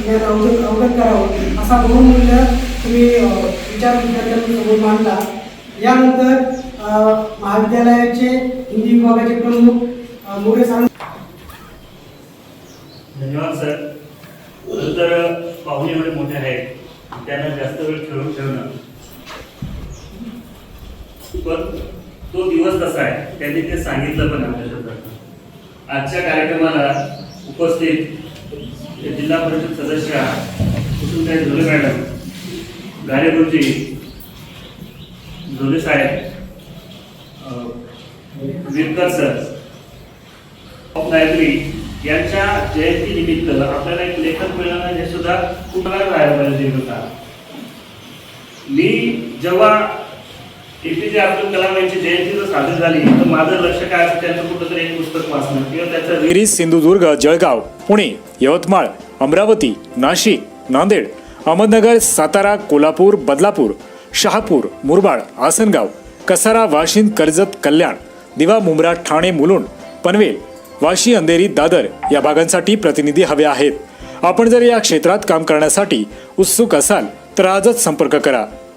ज्ञान अवगत अवगत करावं असा बहुमूल्य तुम्ही अ, विचार विद्यार्थ्यांसमोर मांडला. यानंतर महाविद्यालयाचे हिंदी विभागाचे प्रमुख मोरे सांग धन्यवाद सर. खरं तर पाहुणे एवढे मोठे आहेत. त्यांना जास्त वेळ खेळून ठेवणं. पण तो दिवस कसा आहे त्यांनी ते सांगितलं पण आपल्या शब्दात आजच्या कार्यक्रमाला उपस्थित जिल्हा परिषद सदस्य कुसुमताई झोले मॅडम गारेगुरुजी झोले साहेब अं, विरकर सर लायब्ररी यांच्या जयंती निमित्त आपल्याला एक लेखक मिळालं हे सुद्धा कुणाला राहायला पाहिजे होता? मी जेव्हा एपीजे अब्दुल कलाम यांची जयंती जर साजरी झाली तर माझं लक्ष काय असतं त्यांचं कुठंतरी एक पुस्तक वाचणं किंवा त्याचं विहिरी सिंधुदुर्ग जळगाव पुणे यवतमाळ अमरावती नाशिक नांदेड अहमदनगर सातारा कोल्हापूर बदलापूर शहापूर मुरबाड आसनगाव कसारा वाशिंद कर्जत कल्याण दिवा मुंब्रा ठाणे मुलुंड पनवेल वाशी अंधेरी दादर या भागांसाठी प्रतिनिधी हवे आहेत. आपण जर या क्षेत्रात काम करण्यासाठी उत्सुक असाल तर आजच संपर्क करा.